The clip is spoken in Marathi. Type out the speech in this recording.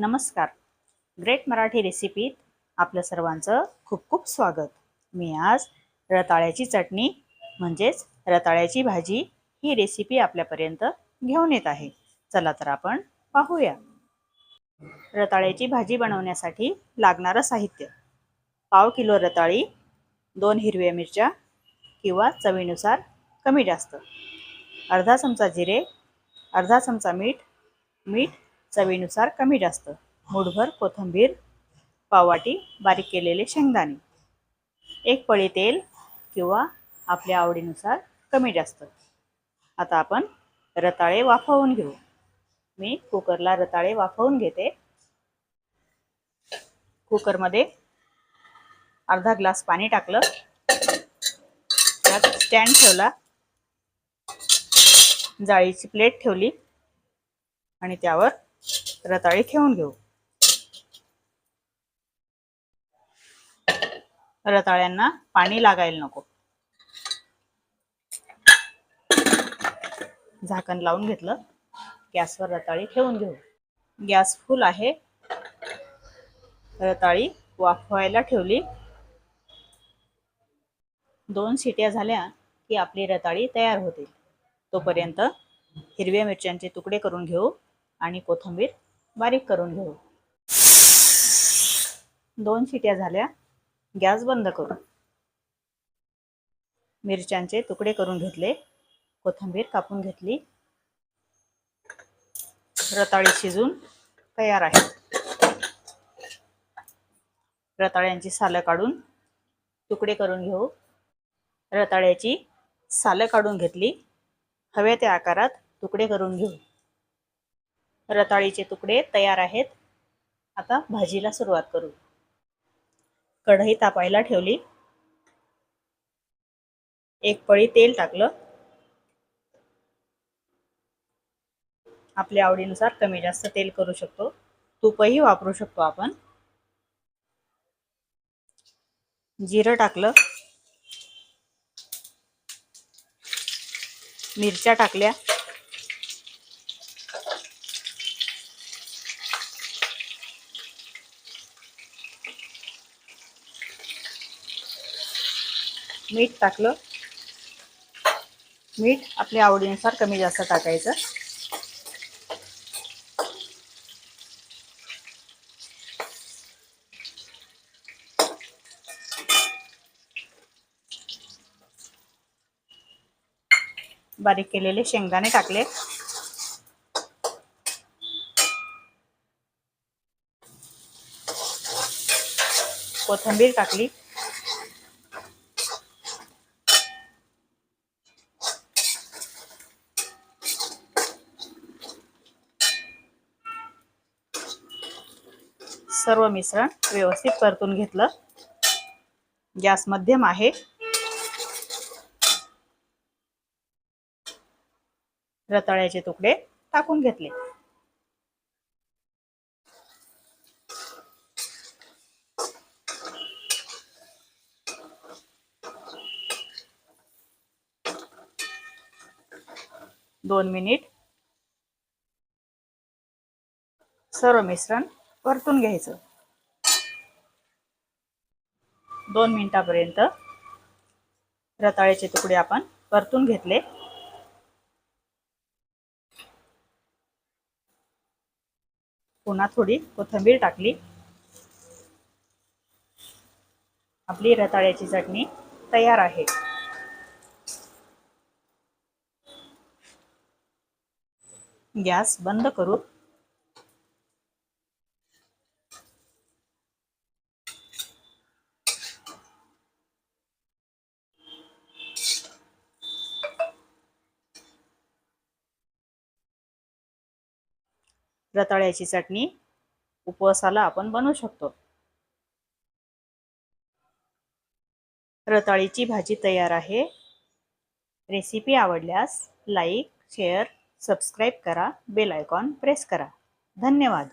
नमस्कार. ग्रेट मराठी रेसिपीत आपलं सर्वांचं खूप खूप स्वागत. मी आज रताळ्याची चटणी म्हणजेच रताळ्याची भाजी ही रेसिपी आपल्यापर्यंत घेऊन येत आहे. चला तर आपण पाहूया. रताळ्याची भाजी बनवण्यासाठी लागणारं साहित्य. पाव किलो रताळी दोन हिरव्या मिरच्या किंवा चवीनुसार कमी जास्त. अर्धा चमचा जिरे अर्धा चमचा मीठ मीठ चवीनुसार कमी जास्त. मुठभर कोथिंबीर पाववाटी बारीक केलेले शेंगदाणे. एक पळी तेल किंवा आपल्या आवडीनुसार कमी जास्त. आता आपण रताळे वाफवून घेऊ. मी कुकरला रताळे वाफवून घेते. कुकरमध्ये अर्धा ग्लास पाणी टाकलं. त्यात स्टँड ठेवला. जाळीची प्लेट ठेवली. आणि त्यावर रताळी ठेवून घेऊ. रताळ्यांना पाणी लागायला नको. झाकण लावून घेतलं. गॅसवर रताळी ठेवून घेऊ. गॅस फुल आहे. रताळी वाफवायला ठेवली. दोन शिट्या झाल्या की आपली रताळी तयार होतील. तोपर्यंत हिरव्या मिरच्यांचे तुकडे करून घेऊ आणि कोथिंबीर बारीक करून घेऊ. दोन शिट्या झाल्या. गॅस बंद करू. मिरच्यांचे तुकडे करून घेतले. कोथिंबीर कापून घेतली. रताळी शिजून तयार आहे. रताळ्यांची सालं काढून तुकडे करून घेऊ. रताळ्याची सालं काढून घेतली. हव्या त्या आकारात तुकडे करून घेऊ. रताळीचे तुकडे तयार आहेत. आता भाजीला सुरुवात करू. कढई तापायला ठेवली. एक पळी तेल टाकलं. आपल्या आवडीनुसार कमी जास्त तेल करू शकतो. तूपही वापरू शकतो आपण. जिरं टाकलं. मिरच्या टाकल्या. मीठ टाकलं. मीठ आपल्या आवडीनुसार कमी जास्त टाकायचं. बारीक केलेले शेंगदाणे टाकले. कोथिंबीर टाकली. सर्व मिश्रण व्यवस्थित परतून घेतलं. गॅस मध्यम आहे. रताळ्याचे तुकडे टाकून घेतले. दोन मिनिट. सर्व मिश्रण परतून घ्यायचं. दोन मिनिटापर्यंत रताळ्याचे तुकडे आपण परतून घेतले. पुन्हा थोडी कोथिंबीर टाकली. आपली रताळ्याची चटणी तयार आहे. गॅस बंद करू. रताळ्याची चटणी उपवासाला आपण बनवू शकतो. रताळीची भाजी तयार आहे. रेसिपी आवडल्यास लाईक शेअर सबस्क्राईब करा. बेल आयकॉन प्रेस करा. धन्यवाद.